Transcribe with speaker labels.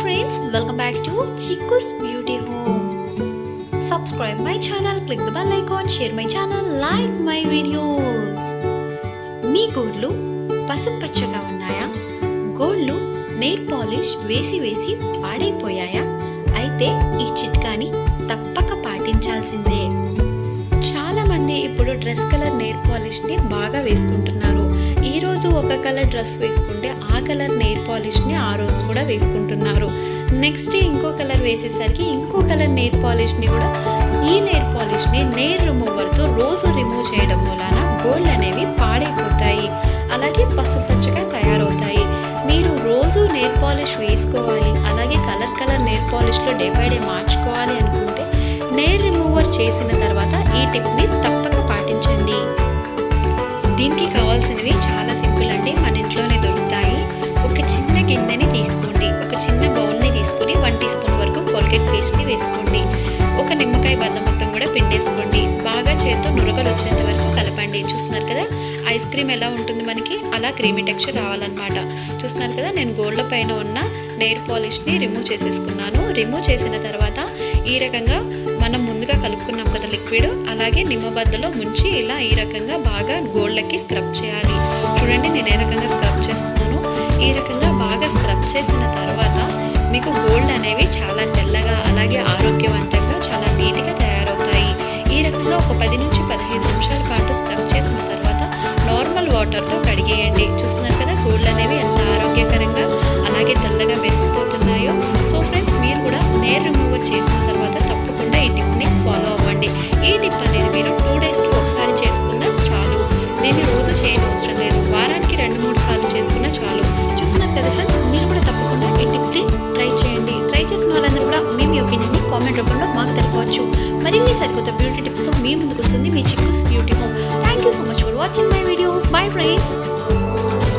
Speaker 1: Friends welcome back to Chikkus beauty home subscribe my channel click the bell icon share my channel like my videos మీ గోళ్ళు పసుపుపచ్చగా ఉన్నాయా? గోళ్ళు నెయిర్ polish వేసి వేసి పాడైపోయాయా? అయితే ఈ చిట్కాని తప్పక పాటించాల్సిందే. చాలామంది ఇప్పుడు డ్రెస్ కలర్ నెయిర్ పాలిష్ని బాగా వేసుకుంటున్నారు. ఈరోజు ఒక కలర్ డ్రెస్ వేసుకుంటే ఆ కలర్ నెయిల్ పాలిష్ని ఆ రోజు కూడా వేసుకుంటున్నారు. నెక్స్ట్ డే ఇంకో కలర్ వేసేసరికి ఇంకో కలర్ నెయిల్ పాలిష్ని కూడా ఈ నెయిల్ పాలిష్ని నెయిల్ రిమూవర్తో రోజు రిమూవ్ చేయడం వలన గోల్డ్ అనేవి పాడైపోతాయి. అలాగే పసుపచ్చగా తయారవుతాయి. మీరు రోజు నెయిల్ పాలిష్ వేసుకోవాలి. అలాగే కలర్ కలర్ నెయిల్ పాలిష్లో డే బై డే మార్చుకోవాలి అనుకుంటే నెయిల్ రిమూవర్ చేసిన తర్వాత ఈ టిప్ని తప్పక పాటించండి. దీనికి కావాల్సినవి చాలా సింపుల్ అండి. మన ఇంట్లోనే దొరుకుతాయి. ఒక చిన్న గిన్నెని తీసుకోండి. ఒక చిన్న బౌల్ని తీసుకొని వన్ టీ స్పూన్ వరకు కోల్గేట్ పేస్ట్ని వేసుకోండి. ఒక నిమ్మకాయ బద్ద మొత్తం కూడా పిండేసుకోండి. బాగా చేత్తో నురగలు వచ్చేంత వరకు కలపండి. చూస్తున్నారు కదా ఐస్ క్రీమ్ ఎలా ఉంటుంది మనకి? అలా క్రీమీ టెక్స్చర్ రావాలన్నమాట. చూస్తున్నారు కదా నేను గోల్డ్ పైన ఉన్న నెయిర్ పాలిష్ని రిమూవ్ చేసేసుకున్నాను. రిమూవ్ చేసిన తర్వాత ఈ రకంగా మనం ముందుగా కలుపుకున్నాం కదా లిక్విడ్. అలాగే నిమ్మబద్దలో ముంచి ఇలా ఈ రకంగా బాగా గోల్డ్లకి స్క్రబ్ చేయాలి. చూడండి నేను ఏ రకంగా స్క్రబ్ చేస్తున్నాను. ఈ రకంగా బాగా స్క్రబ్ చేసిన తర్వాత మీకు గోల్డ్ అనేవి చాలా తెల్లగా అలాగే ఆరోగ్యవంతంగా చాలా నీట్గా తయారవుతాయి. ఈ రకంగా ఒక పది నుంచి పదిహేను నిమిషాల పాటు స్క్రబ్ చేసిన తర్వాత నార్మల్ వాటర్తో కడిగేయండి. చూస్తున్నారు కదా గోల్డ్ అనేవి ఎంత ఆరోగ్యకరంగా అలాగే తెల్లగా మెరిసిపోతున్నాయో. సో ఫ్రెండ్స్ మీరు కూడా నేర్ రిమూవర్ చేసిన తర్వాత ఈ టిప్ అనేది మీరు టూ డేస్కి ఒకసారి చేసుకున్నా చాలు. దీన్ని రోజు చేయని అవసరం లేదు. వారానికి రెండు మూడు సార్లు చేసుకున్నా చాలు. చూస్తున్నారు కదా ఫ్రెండ్స్ మీరు కూడా తప్పకుండా ఈ టిప్ని ట్రై చేయండి. ట్రై చేసిన వాళ్ళందరూ కూడా మీ మీ ఒపీనియన్ని కామెంట్ రూపంలో మాకు తెలపవచ్చు. మరిన్ని సరికొత్త బ్యూటీ టిప్స్తో మీ ముందుకు వస్తుంది మీ Chikkus beauty home thank you so much for watching my videos bye friends